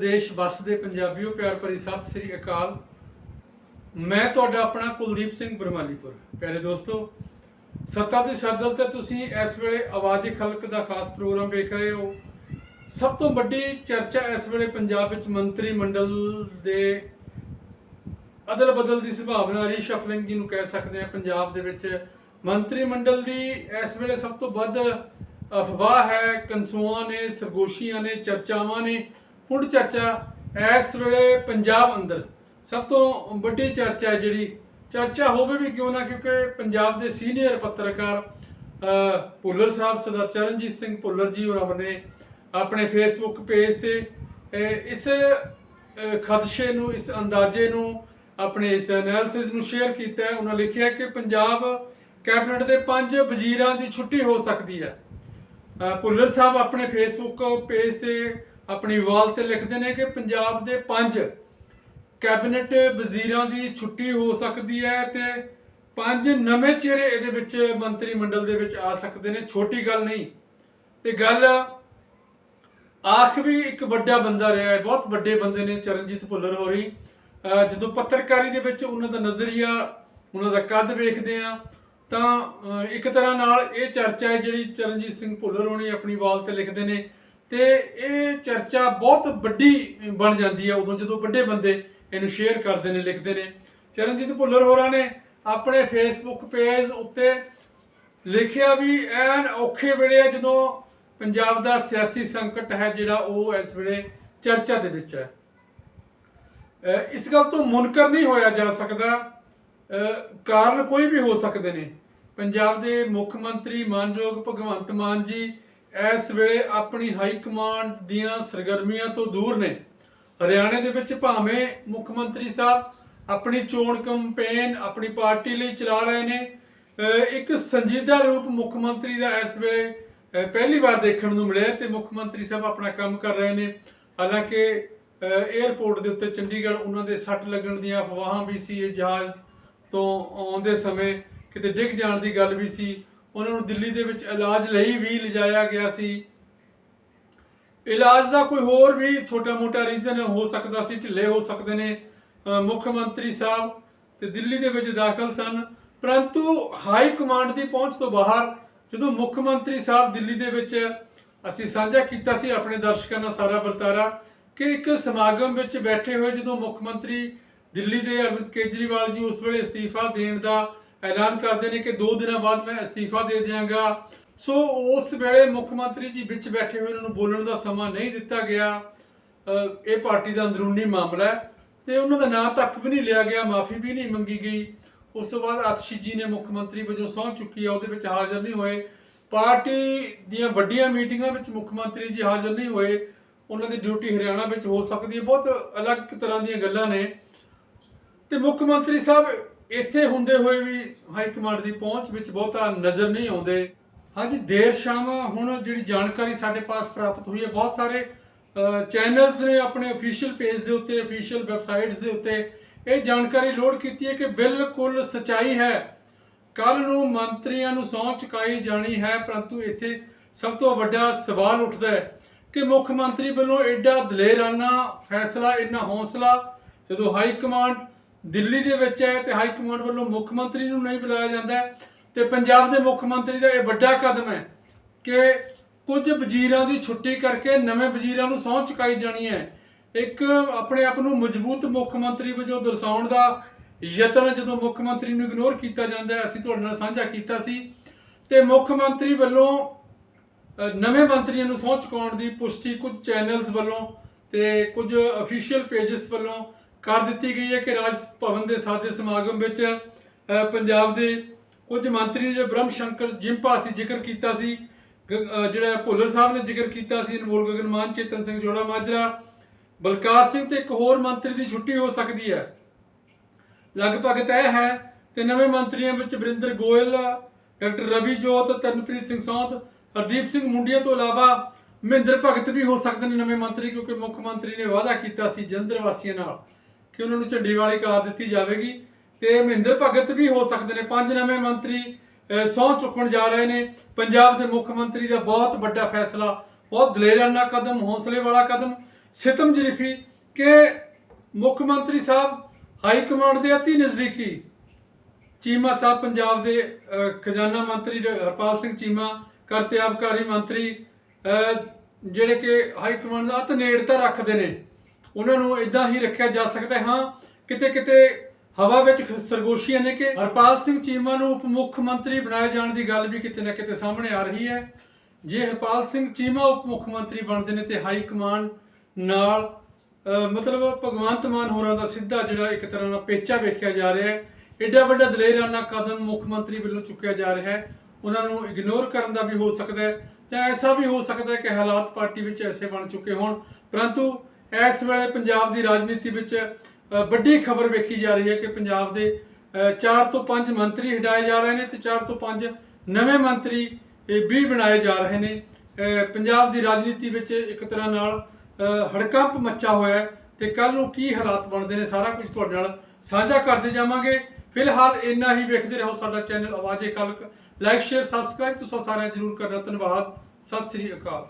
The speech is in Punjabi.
ਵਿਦੇਸ਼ ਵਸਦੇ ਪੰਜਾਬੀਓ, ਪਿਆਰ ਭਰੀ ਸਤਿ ਸ੍ਰੀ ਅਕਾਲ। ਮੈਂ ਤੁਹਾਡਾ ਆਪਣਾ ਕੁਲਦੀਪ ਸਿੰਘ ਬਰਮਾਲੀਪੁਰ। ਪਿਆਰੇ ਦੋਸਤੋ, ਸੱਤਾ ਦੀ ਸਰਦਲ ਤੇ ਤੁਸੀਂ ਇਸ ਵੇਲੇ ਆਵਾਜ਼ੇ ਖਲਕ ਦਾ ਖਾਸ ਪ੍ਰੋਗਰਾਮ ਵੇਖ ਰਹੇ ਹੋ। ਸਭ ਤੋਂ ਵੱਡੀ ਚਰਚਾ ਇਸ ਵੇਲੇ ਪੰਜਾਬ ਵਿੱਚ ਮੰਤਰੀ ਮੰਡਲ ਦੇ ਅਦਲ ਬਦਲ ਦੀ ਸੰਭਾਵਨਾ ਰੀਸ਼ਫਲਿੰਗ ਜਿਹਨੂੰ ਕਹਿ ਸਕਦੇ ਆ ਪੰਜਾਬ ਦੇ ਵਿੱਚ ਮੰਤਰੀ ਮੰਡਲ ਦੀ ਇਸ ਵੇਲੇ ਸਭ ਤੋਂ ਵੱਧ ਅਫਵਾਹ ਹੈ ਕਨਸੂਆਂ ਨੇ, ਸਰਗੋਸ਼ੀਆਂ ਨੇ, ਚਰਚਾਵਾਂ ਨੇ। ਹੁਣ ਚਰਚਾ ਇਸ ਵੇਲੇ ਪੰਜਾਬ ਅੰਦਰ। ਸਭ ਤੋਂ ਵੱਡੀ ਚਰਚਾ ਜਿਹੜੀ। ਚਰਚਾ ਹੋਵੇ ਵੀ ਕਿਉਂ ਨਾ ਕਿਉਂਕਿ ਪੰਜਾਬ ਦੇ ਸੀਨੀਅਰ ਪੱਤਰਕਾਰ ਅ, ਭੁੱਲਰ ਸਾਹਿਬ ਸਰਦਾਰ ਚਰਨਜੀਤ ਸਿੰਘ ਭੁੱਲਰ ਜੀ ਹੋਰਾਂ ਨੇ ਆਪਣੇ ਫੇਸਬੁੱਕ ਪੇਜ ਤੇ ਇਸ ਖਦਸ਼ੇ ਨੂੰ ਇਸ ਅੰਦਾਜ਼ੇ ਨੂੰ ਆਪਣੇ ਇਸ ਐਨਾਲਿਸਿਸ ਨੂੰ ਸ਼ੇਅਰ ਕੀਤਾ ਹੈ। ਉਹਨਾਂ ਲਿਖਿਆ ਕਿ ਪੰਜਾਬ ਕੈਬਨਿਟ ਦੇ ਪੰਜ ਵਜ਼ੀਰਾਂ ਦੀ ਛੁੱਟੀ ਹੋ ਸਕਦੀ ਹੈ। ਅ, ਭੁੱਲਰ ਸਾਹਿਬ ਆਪਣੇ ਫੇਸਬੁੱਕ ਪੇਜ ਤੇ ਆਪਣੀ ਵਾਲ ਤੇ ਲਿਖਦੇ ਨੇ ਕਿ ਪੰਜਾਬ ਦੇ ਪੰਜ ਕੈਬਨਿਟ ਵਜ਼ੀਰਾਂ ਦੀ ਛੁੱਟੀ ਹੋ ਸਕਦੀ ਹੈ ਤੇ ਪੰਜ ਨਵੇਂ ਚਿਹਰੇ ਇਹਦੇ ਵਿੱਚ ਮੰਤਰੀ ਮੰਡਲ ਦੇ ਵਿੱਚ ਆ ਸਕਦੇ ਨੇ। ਛੋਟੀ ਗੱਲ ਨਹੀਂ। ਤੇ ਗੱਲ ਆਖ ਵੀ ਇੱਕ ਵੱਡਾ ਬੰਦਾ ਰਿਹਾ ਹੈ। ਬਹੁਤ ਵੱਡੇ ਬੰਦੇ ਨੇ ਚਰਨਜੀਤ ਭੁੱਲਰ ਹੋਰੀ। ਜਦੋਂ ਪੱਤਰਕਾਰੀ ਦੇ ਵਿੱਚ ਉਹਨਾਂ ਦਾ ਨਜ਼ਰੀਆ, ਉਹਨਾਂ ਦਾ ਕੱਦ ਵੇਖਦੇ ਆ ਤਾਂ ਇੱਕ ਤਰ੍ਹਾਂ ਨਾਲ ਇਹ ਚਰਚਾ ਹੈ ਜਿਹੜੀ ਚਰਨਜੀਤ ਸਿੰਘ ਭੁੱਲਰ ਹੋਣੀ ਆਪਣੀ ਵਾਲ ਤੇ ਲਿਖਦੇ ਨੇ। ਤੇ ਇਹ ਚਰਚਾ ਬਹੁਤ ਵੱਡੀ ਬਣ ਜਾਂਦੀ ਹੈ ਉਦੋਂ ਜਦੋਂ ਵੱਡੇ ਬੰਦੇ ਇਹਨੂੰ ਸ਼ੇਅਰ ਕਰਦੇ ਨੇ, ਲਿਖਦੇ ਨੇ। ਚਰਨਜੀਤ ਭੁੱਲਰ ਹੋਰਾਂ ਨੇ ਆਪਣੇ ਫੇਸਬੁੱਕ ਪੇਜ ਉੱਤੇ ਲਿਖਿਆ ਵੀ ਐਨ ਔਖੇ ਵੇਲੇ ਜਦੋਂ ਪੰਜਾਬ ਦਾ ਸਿਆਸੀ ਸੰਕਟ ਹੈ ਜਿਹੜਾ ਉਹ ਇਸ ਵੇਲੇ ਚਰਚਾ ਦੇ ਵਿੱਚ ਹੈ। ਇਸ ਗੱਲ ਤੋਂ ਮੁਨਕਰ ਨਹੀਂ ਹੋਇਆ ਜਾ ਸਕਦਾ। ਅਹ ਕਾਰਨ ਕੋਈ ਵੀ ਹੋ ਸਕਦੇ ਨੇ। ਪੰਜਾਬ ਦੇ ਮੁੱਖ ਮੰਤਰੀ ਮਾਨਯੋਗ ਭਗਵੰਤ ਮਾਨ ਜੀ ਇਸ ਵੇਲੇ ਆਪਣੀ ਹਾਈ ਕਮਾਂਡ ਦੀਆਂ ਸਰਗਰਮੀਆਂ ਤੋਂ ਦੂਰ ਨੇ। ਹਰਿਆਣੇ ਦੇ ਵਿੱਚ ਭਾਵੇਂ ਮੁੱਖ ਮੰਤਰੀ ਸਾਹਿਬ ਆਪਣੀ ਚੋਣ ਕੈਂਪੇਨ ਆਪਣੀ ਪਾਰਟੀ ਲਈ ਚਲਾ ਰਹੇ ਨੇ ਇੱਕ ਸੰਜੀਦਾ ਰੂਪ ਮੁੱਖ ਮੰਤਰੀ ਦਾ ਇਸ ਵੇਲੇ ਪਹਿਲੀ ਵਾਰ ਦੇਖਣ ਨੂੰ ਮਿਲਿਆ ਤੇ ਮੁੱਖ ਮੰਤਰੀ ਸਾਹਿਬ ਆਪਣਾ ਕੰਮ ਕਰ ਰਹੇ ਨੇ। ਹਾਲਾਂਕਿ 에ਅਰਪੋਰਟ ਦੇ ਉੱਤੇ ਚੰਡੀਗੜ੍ਹ ਉਹਨਾਂ ਦੇ ਸੱਟ ਲੱਗਣ ਦੀਆਂ ਅਫਵਾਹਾਂ ਵੀ ਸੀ ਜਹਾਜ਼ ਤੋਂ ਆਉਂਦੇ ਸਮੇਂ ਕਿਤੇ ਡਿੱਗ ਜਾਣ ਦੀ ਗੱਲ ਵੀ ਸੀ। ਉਹਨਾਂ ਨੂੰ ਦਿੱਲੀ ਦੇ ਵਿੱਚ ਇਲਾਜ ਲਈ ਵੀ ਲਿਜਾਇਆ ਗਿਆ ਸੀ। ਇਲਾਜ ਦਾ ਕੋਈ ਹੋਰ ਵੀ ਛੋਟਾ-ਮੋਟਾ ਰੀਜ਼ਨ ਹੋ ਸਕਦਾ ਸੀ, ਢਿੱਲੇ ਹੋ ਸਕਦੇ ਨੇ ਮੁੱਖ ਮੰਤਰੀ ਸਾਹਿਬ ਤੇ ਦਿੱਲੀ ਦੇ ਵਿੱਚ ਦਾਖਲ ਸਨ। ਪਰੰਤੂ ਹਾਈ ਕਮਾਂਡ ਦੀ ਪਹੁੰਚ ਤੋਂ ਬਾਹਰ ਜਦੋਂ ਮੁੱਖ ਮੰਤਰੀ ਸਾਹਿਬ ਦਿੱਲੀ ਦੇ ਵਿੱਚ ਅਸੀਂ ਸਾਂਝਾ ਕੀਤਾ ਸੀ ਆਪਣੇ ਦਰਸ਼ਕਾਂ ਨਾਲ ਸਾਰਾ ਵਰਤਾਰਾ ਕਿ ਇੱਕ ਸਮਾਗਮ ਵਿੱਚ ਬੈਠੇ ਹੋਏ ਜਦੋਂ ਮੁੱਖ ਮੰਤਰੀ ਦਿੱਲੀ ਦੇ ਅਰਵਿੰਦ ਕੇਜਰੀਵਾਲ ਜੀ ਉਸ ਵੇਲੇ ਅਸਤੀਫਾ ਦੇਣ ਦਾ ਐਲਾਨ ਕਰਦੇ ਨੇ ਕਿ 2 ਦਿਨਾਂ ਬਾਅਦ ਮੈਂ ਅਸਤੀਫਾ ਦੇ ਦਿਆਂਗਾ। ਸੋ ਉਸ ਵੇਲੇ ਮੁੱਖ ਮੰਤਰੀ ਜੀ ਵਿੱਚ ਬੈਠੇ ਹੋਏ ਉਹਨਾਂ ਨੂੰ ਬੋਲਣ ਦਾ ਸਮਾਂ ਨਹੀਂ ਦਿੱਤਾ ਗਿਆ। ਇਹ ਪਾਰਟੀ ਦਾ ਅੰਦਰੂਨੀ ਮਾਮਲਾ ਹੈ ਤੇ ਉਹਨਾਂ ਦਾ ਨਾਂ ਤੱਕ ਵੀ ਨਹੀਂ ਲਿਆ ਗਿਆ, ਮਾਫੀ ਵੀ ਨਹੀਂ ਮੰਗੀ ਗਈ। ਉਸ ਤੋਂ ਬਾਅਦ ਅਤਸ਼ੀ ਜੀ ਨੇ ਮੁੱਖ ਮੰਤਰੀ ਵਜੋਂ ਸਹੁੰ ਚੁੱਕੀ ਹੈ, ਉਹਦੇ ਵਿੱਚ ਹਾਜ਼ਰ ਨਹੀਂ ਹੋਏ। ਪਾਰਟੀ ਦੀਆਂ ਵੱਡੀਆਂ ਮੀਟਿੰਗਾਂ ਵਿੱਚ ਮੁੱਖ ਮੰਤਰੀ ਜੀ ਹਾਜ਼ਰ ਨਹੀਂ ਹੋਏ। ਉਹਨਾਂ ਦੀ ਡਿਊਟੀ ਹਰਿਆਣਾ ਵਿੱਚ ਹੋ ਸਕਦੀ ਹੈ। ਬਹੁਤ ਅਲੱਗ ਤਰ੍ਹਾਂ ਦੀਆਂ ਗੱਲਾਂ ਨੇ। ਤੇ ਮੁੱਖ ਮੰਤਰੀ ਸਾਹਿਬ ਇੱਥੇ ਹੁੰਦੇ ਹੋਏ ਵੀ ਹਾਈ ਕਮਾਂਡ ਦੀ ਪਹੁੰਚ ਵਿੱਚ ਬਹੁਤਾ ਨਜ਼ਰ ਨਹੀਂ ਆਉਂਦੇ। ਹਾਂਜੀ, ਦੇਰ ਸ਼ਾਮ ਹੁਣ ਜਿਹੜੀ ਜਾਣਕਾਰੀ ਸਾਡੇ ਪਾਸ ਪ੍ਰਾਪਤ ਹੋਈ ਹੈ, ਬਹੁਤ ਸਾਰੇ ਚੈਨਲਸ ਨੇ ਆਪਣੇ ਅਫੀਸ਼ੀਅਲ ਪੇਜ ਦੇ ਉੱਤੇ ਅਫੀਸ਼ੀਅਲ ਵੈਬਸਾਈਟਸ ਦੇ ਉੱਤੇ ਇਹ ਜਾਣਕਾਰੀ ਲੋਡ ਕੀਤੀ ਹੈ ਕਿ ਬਿਲਕੁਲ ਸਚਾਈ ਹੈ। ਕੱਲ ਨੂੰ ਮੰਤਰੀਆਂ ਨੂੰ ਸਹੁੰ ਚੁਕਾਈ ਜਾਣੀ ਹੈ, ਪਰੰਤੂ ਇੱਥੇ ਸਭ ਤੋਂ ਵੱਡਾ ਸਵਾਲ ਉੱਠਦਾ ਹੈ ਕਿ ਮੁੱਖ ਮੰਤਰੀ ਵੱਲੋਂ ਐਡਾ ਦਲੇਰਾਨਾ ਫੈਸਲਾ, ਇੰਨਾ ਹੌਸਲਾ ਜਦੋਂ ਹਾਈ ਕਮਾਂਡ ਦਿੱਲੀ ਦੇ ਵਿੱਚ ਹੈ ਤੇ ਹਾਈ ਕਮਾਂਡ ਵੱਲੋਂ ਮੁੱਖ ਮੰਤਰੀ ਨੂੰ ਨਹੀਂ ਬੁਲਾਇਆ ਜਾਂਦਾ ਹੈ ਤੇ ਪੰਜਾਬ ਦੇ ਮੁੱਖ ਮੰਤਰੀ ਦਾ ਇਹ ਵੱਡਾ ਕਦਮ ਹੈ ਕਿ ਕੁਝ ਵਜ਼ੀਰਾਂ ਦੀ ਛੁੱਟੀ ਕਰਕੇ ਨਵੇਂ ਵਜ਼ੀਰਾਂ ਨੂੰ ਸਹੁੰ ਚੁਕਾਈ ਜਾਣੀ ਹੈ। ਇੱਕ ਆਪਣੇ ਆਪ ਨੂੰ ਮਜ਼ਬੂਤ ਮੁੱਖ ਮੰਤਰੀ ਵਜੋਂ ਦਰਸਾਉਣ ਦਾ ਯਤਨ ਜਦੋਂ ਮੁੱਖ ਮੰਤਰੀ ਨੂੰ ਇਗਨੋਰ ਕੀਤਾ ਜਾਂਦਾ ਹੈ, ਅਸੀਂ ਤੁਹਾਡੇ ਨਾਲ ਸਾਂਝਾ ਕੀਤਾ ਸੀ। ਤੇ ਮੁੱਖ ਮੰਤਰੀ ਵੱਲੋਂ ਨਵੇਂ ਮੰਤਰੀਆਂ ਨੂੰ ਸਹੁੰ ਚੁਕਾਉਣ ਦੀ ਪੁਸ਼ਟੀ ਕੁਝ ਚੈਨਲਸ ਵੱਲੋਂ ਤੇ ਕੁਝ ਅਫੀਸ਼ੀਅਲ ਪੇजेस ਵੱਲੋਂ ਕਰ ਦਿੱਤੀ ਗਈ ਹੈ ਕਿ ਰਾਜ ਭਵਨ ਦੇ ਸਾਦੇ ਸਮਾਗਮ ਵਿੱਚ ਪੰਜਾਬ ਦੇ ਕੁਝ ਮੰਤਰੀ ਨੇ ਜੋ ਬ੍ਰਹਮ ਸ਼ੰਕਰ ਜਿੰਪਾ ਸੀ ਜ਼ਿਕਰ ਕੀਤਾ ਸੀ, ਗ- ਜਿਹੜਾ ਭੁੱਲਰ ਸਾਹਿਬ ਨੇ ਜ਼ਿਕਰ ਕੀਤਾ ਸੀ, ਅਨਮੋਲ ਗਗਨ ਮਾਨ, ਚੇਤਨ ਸਿੰਘ ਜੋੜਾ ਮਾਜਰਾ, ਬਲਕਾਰ ਸਿੰਘ ਤੇ ਇੱਕ ਹੋਰ ਮੰਤਰੀ ਦੀ ਛੁੱਟੀ ਹੋ ਸਕਦੀ ਹੈ। ਲਗਭਗ ਤੈਅ ਹੈ ਤੇ ਨਵੇਂ ਮੰਤਰੀਆਂ ਵਿੱਚ ਵਰਿੰਦਰ ਗੋਇਲ, ਡਾਕਟਰ ਰਵੀ ਜੋਤ ਤਨਪ੍ਰੀਤ ਸਿੰਘ ਸੌਂਦ, ਹਰਦੀਪ ਸਿੰਘ ਮੁੰਡੀਆਂ ਤੋਂ ਇਲਾਵਾ ਮਹਿੰਦਰ ਭਗਤ ਵੀ ਹੋ ਸਕਦੇ ਨੇ ਨਵੇਂ ਮੰਤਰੀ ਕਿਉਂਕਿ ਮੁੱਖ ਮੰਤਰੀ ਨੇ ਵਾਅਦਾ ਕੀਤਾ ਸੀ ਜਲੰਧਰ ਵਾਸੀਆਂ ਨਾਲ। ਕਿ ਉਹਨਾਂ ਨੂੰ ਝੰਡੀ ਵਾਲੀ ਕਾਰ ਦਿੱਤੀ ਜਾਵੇਗੀ। ਤੇ ਮਹਿੰਦਰ ਭਗਤ ਵੀ ਹੋ ਸਕਦੇ ਨੇ। ਪੰਜ ਨਵੇਂ ਮੰਤਰੀ ਅਹ, ਸਹੁੰ ਚੁੱਕਣ ਜਾ ਰਹੇ ਨੇ। ਪੰਜਾਬ ਦੇ ਮੁੱਖ ਮੰਤਰੀ ਦਾ ਬਹੁਤ ਵੱਡਾ ਫੈਸਲਾ ਬਹੁਤ ਦਲੇਰਾਨਾ ਕਦਮ ਹੌਸਲੇ ਵਾਲਾ ਕਦਮ। ਸਿਤਮ ਜਰੀਫੀ ਕਿ ਮੁੱਖ ਮੰਤਰੀ ਸਾਹਿਬ ਹਾਈ ਕਮਾਂਡ ਦੇ ਅਤੀ ਨਜ਼ਦੀਕੀ ਚੀਮਾ ਸਾਹਿਬ ਪੰਜਾਬ ਦੇ ਖਜ਼ਾਨਾ ਮੰਤਰੀ ਡ- ਹਰਪਾਲ ਸਿੰਘ ਚੀਮਾ ਕਰਤੇ ਆਬਕਾਰੀ ਮੰਤਰੀ ਜਿਹੜੇ ਕਿ ਹਾਈ ਕਮਾਂਡ ਦਾ ਅਤ ਨੇੜਤਾ ਰੱਖਦੇ ਨੇ। ਉਹਨਾਂ ਨੂੰ ਇਦਾਂ ਹੀ ਰੱਖਿਆ ਜਾ ਸਕਦਾ ਹਾਂ ਕਿਤੇ ਕਿਤੇ ਹਵਾ ਵਿੱਚ ਖ- ਸਰਗੋਸ਼ੀਆਂ ਨੇ ਕਿ ਹਰਪਾਲ ਸਿੰਘ ਚੀਮਾ ਨੂੰ ਉਪ ਮੁੱਖ ਮੰਤਰੀ ਬਣਾਏ ਜਾਣ ਦੀ ਗੱਲ ਵੀ ਕਿਤੇ ਨਾ ਕਿਤੇ ਸਾਹਮਣੇ ਆ ਰਹੀ ਹੈ। ਜੇ ਹਰਪਾਲ ਸਿੰਘ ਚੀਮਾ ਉਪ ਮੁੱਖ ਮੰਤਰੀ ਬਣਦੇ ਨੇ ਤੇ ਹਾਈ ਕਮਾਂਡ ਨਾਲ ਮਤਲਬ ਭਗਵੰਤ ਮਾਨ ਹੋਰਾਂ ਦਾ ਸਿੱਧਾ ਜਿਹੜਾ ਇੱਕ ਤਰ੍ਹਾਂ ਦਾ ਪੇਚਾ ਵੇਖਿਆ ਜਾ ਰਿਹਾ ਹੈ ਐਡਾ ਵੱਡਾ ਦਲੇਰਾਨਾ ਕਦਮ ਮੁੱਖ ਮੰਤਰੀ ਵੱਲੋਂ ਚੁੱਕਿਆ ਜਾ ਰਿਹਾ ਹੈ, ਉਹਨਾਂ ਨੂੰ ਇਗਨੋਰ ਕਰਨ ਦਾ ਵੀ ਹੋ ਸਕਦਾ ਹੈ ਜਾਂ ਐਸਾ ਵੀ ਹੋ ਸਕਦਾ ਹੈ ਕਿ ਹਾਲਾਤ ਪਾਰਟੀ ਵਿੱਚ ਐਸੇ ਬਣ ਚੁੱਕੇ ਹੋਣ, ਪਰੰਤੂ ਇਸ ਵੇਲੇ ਪੰਜਾਬ ਦੀ ਰਾਜਨੀਤੀ ਵਿੱਚ ਵੱਡੀ ਖਬਰ ਵੇਖੀ ਜਾ ਰਹੀ ਹੈ ਕਿ ਪੰਜਾਬ ਦੇ 4 ਤੋਂ 5 ਮੰਤਰੀ ਹਟਾਏ ਜਾ ਰਹੇ ਨੇ ਤੇ 4 ਤੋਂ 5 ਨਵੇਂ ਮੰਤਰੀ ਵੀ ਬਣਾਏ ਜਾ ਰਹੇ ਨੇ। ਪੰਜਾਬ ਦੀ ਰਾਜਨੀਤੀ ਵਿੱਚ ਇੱਕ ਤਰ੍ਹਾਂ ਨਾਲ ਹੜਕੰਪ ਮੱਚਾ ਹੋਇਆ ਹੈ ਤੇ ਕੱਲ ਨੂੰ ਕੀ ਹਾਲਾਤ ਬਣਦੇ ਨੇ ਸਾਰਾ ਕੁਝ ਤੁਹਾਡੇ ਨਾਲ ਸਾਂਝਾ ਕਰਦੇ ਜਾਵਾਂਗੇ। ਫਿਲਹਾਲ ਇੰਨਾ ਹੀ ਵੇਖਦੇ ਰਹੋ ਸਾਡਾ ਚੈਨਲ ਆਵਾਜ਼ੇ ਖਲਕ ਲਾਈਕ ਸ਼ੇਅਰ ਸਬਸਕ੍ਰਾਈਬ ਤੁਸੀਂ ਸਾਰਿਆਂ ਜਰੂਰ ਕਰਨਾ। ਧੰਨਵਾਦ। ਸਤਿ ਸ੍ਰੀ ਅਕਾਲ।